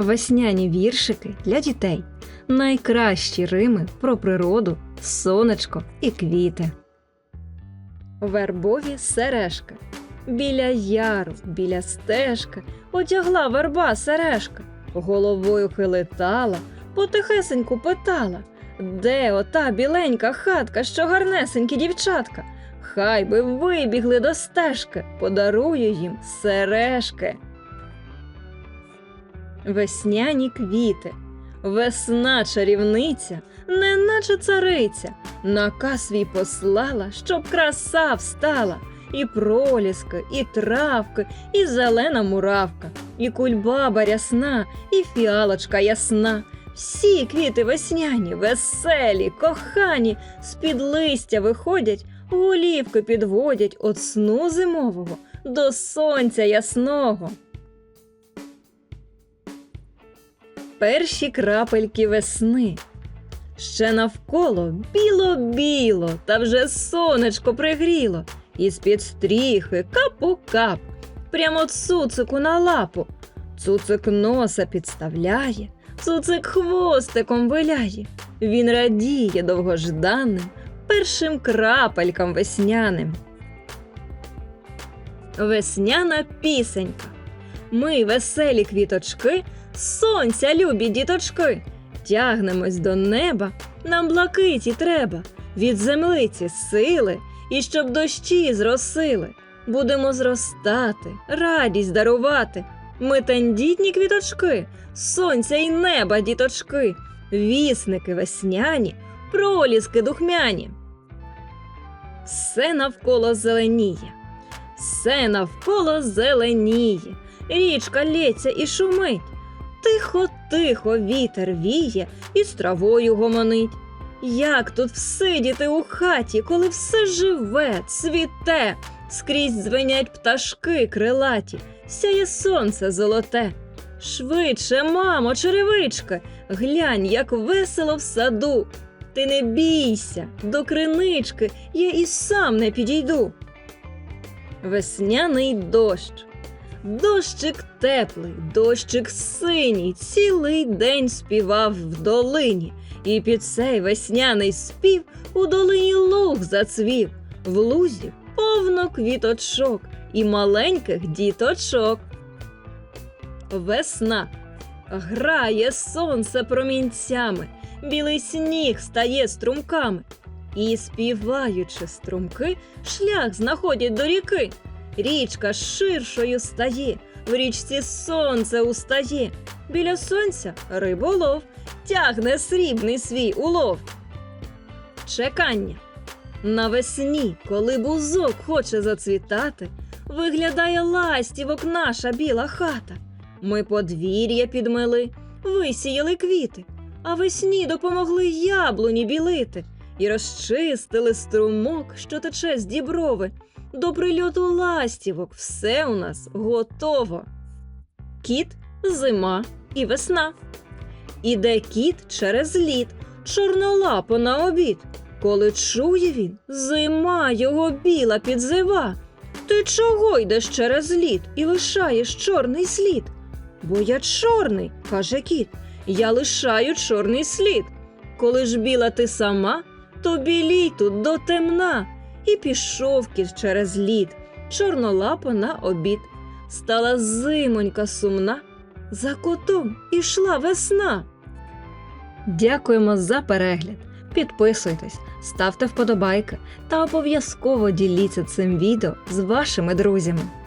Весняні віршики для дітей. Найкращі рими про природу, сонечко і квіти. Вербові сережки. Біля яру, біля стежки одягла верба сережка, головою хилитала, потихесеньку питала, де ота біленька хатка, що гарнесенькі дівчатка? Хай би вибігли до стежки, подарую їм сережки. Весняні квіти. Весна чарівниця, неначе цариця, наказ свій послала, щоб краса встала, і проліски, і травки, і зелена муравка, і кульбаба рясна, і фіалочка ясна. Всі квіти весняні, веселі, кохані, з-під листя виходять, голівки підводять от сну зимового до сонця ясного. Перші крапельки весни. Ще навколо біло-біло, та вже сонечко пригріло, і з-під стріхи кап-у-кап, прямо цуцику на лапу. Цуцик носа підставляє, цуцик хвостиком виляє. Він радіє довгожданним першим крапелькам весняним. Весняна пісенька. Ми, веселі квіточки, сонця, любі діточки, тягнемось до неба, нам блакиті треба, від землиці сили, і щоб дощі зросили. Будемо зростати, радість дарувати. Ми тендітні квіточки, сонця й неба, діточки, вісники весняні, проліски духмяні. Все навколо зеленіє, все навколо зеленіє, річка лється і шумить. Тихо, тихо вітер віє і з травою гомонить. Як тут всидіти у хаті, коли все живе, цвіте, скрізь дзвенять пташки крилаті, сяє сонце золоте. Швидше, мамо, черевички, глянь, як весело в саду. Ти не бійся, до кринички я і сам не підійду. Весняний дощ. Дощик теплий, дощик синій, цілий день співав в долині, і під цей весняний спів у долині луг зацвів, в лузі повно квіточок і маленьких діточок. Весна грає сонце промінцями, білий сніг стає струмками, і, співаючи струмки, шлях знаходять до ріки. Річка ширшою стає, в річці сонце устає. Біля сонця риболов тягне срібний свій улов. Чекання. Навесні, коли бузок хоче зацвітати, виглядає ластівок наша біла хата. Ми подвір'я підмели, висіяли квіти, а весні допомогли яблуні білити і розчистили струмок, що тече з діброви. До прильоту ластівок все у нас готово. Кіт, зима і весна. Іде кіт через лід, чорнолапо на обід. Коли чує він, зима його біла підзива. Ти чого йдеш через лід і лишаєш чорний слід? Бо я чорний, каже кіт, я лишаю чорний слід. Коли ж біла ти сама, то білій тут до темна. І пішов кіт через лід, чорнолапо на обід. Стала зимонька сумна, за котом ішла весна. Дякуємо за перегляд. Підписуйтесь, ставте вподобайки та обов'язково діліться цим відео з вашими друзями.